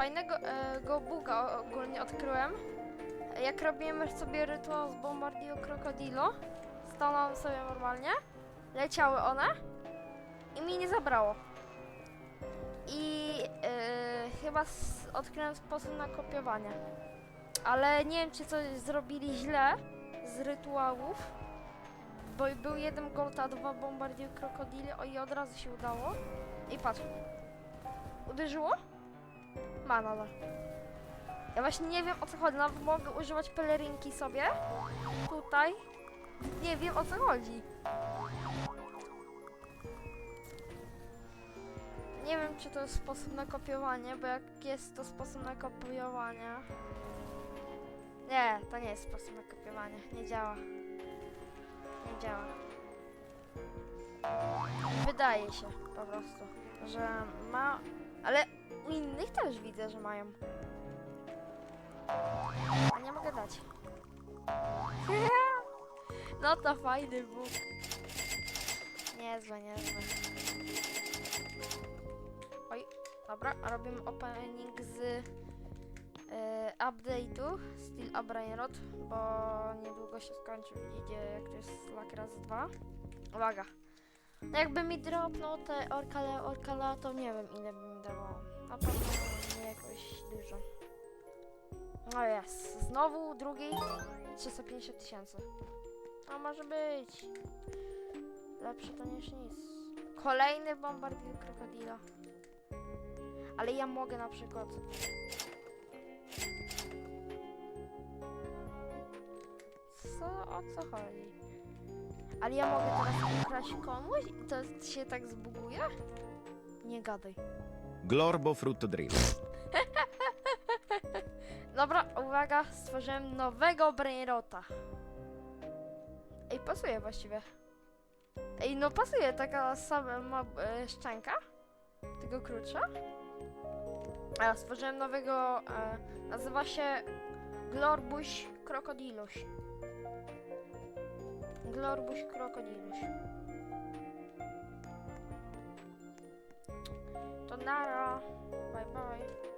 Fajnego e, go buga ogólnie odkryłem. Jak robiłem sobie rytuał z Bombardio Crocodilo, stanąłem sobie normalnie, leciały one i mi nie zabrało. I e, chyba s- odkryłem sposób na kopiowanie. Ale nie wiem, czy coś zrobili źle z rytuałów. Bo był jeden gold, a dwa Bombardio Crocodile, o i od razu się udało. I patrz. Uderzyło? Ma nadal. Ja właśnie nie wiem o co chodzi. Nawet mogę używać pelerynki sobie. Tutaj. Nie wiem o co chodzi. Nie wiem czy to jest sposób na kopiowanie, bo jak jest to sposób na kopiowanie. Nie, to nie jest sposób na kopiowanie. Nie działa. Nie działa. Wydaje się po prostu, że ma. Ale u innych też widzę, że mają. A nie mogę dać. No to fajny Bóg. Niezłe, niezłe. Oj, dobra, robimy opening z y, update'u Steel Abrainrod, bo niedługo się skończy, idzie jak to jest Slack raz dwa. Uwaga. No jakby mi dropnął te orkale, orkala, to nie wiem ile by mi dawało. Na pewno nie jakoś dużo. No jest. Znowu drugi 350 tysięcy. A może być. Lepsze to niż nic. Kolejny bombardier krokodila. Ale ja mogę na przykład. Co? O co chodzi? Ale ja mogę teraz ukraść komuś i to się tak zbuguje? Nie gadaj. Glorbo Frutto Drill. Dobra, uwaga, stworzyłem nowego Brainrota. Ej, pasuje właściwie. Ej, no pasuje, taka sama ma e, szczęka. Tylko krótsza. A stworzyłem nowego, e, nazywa się Glorbuś Krokodiluś. Glorbuś Krokodiluś. To nara. Bye bye.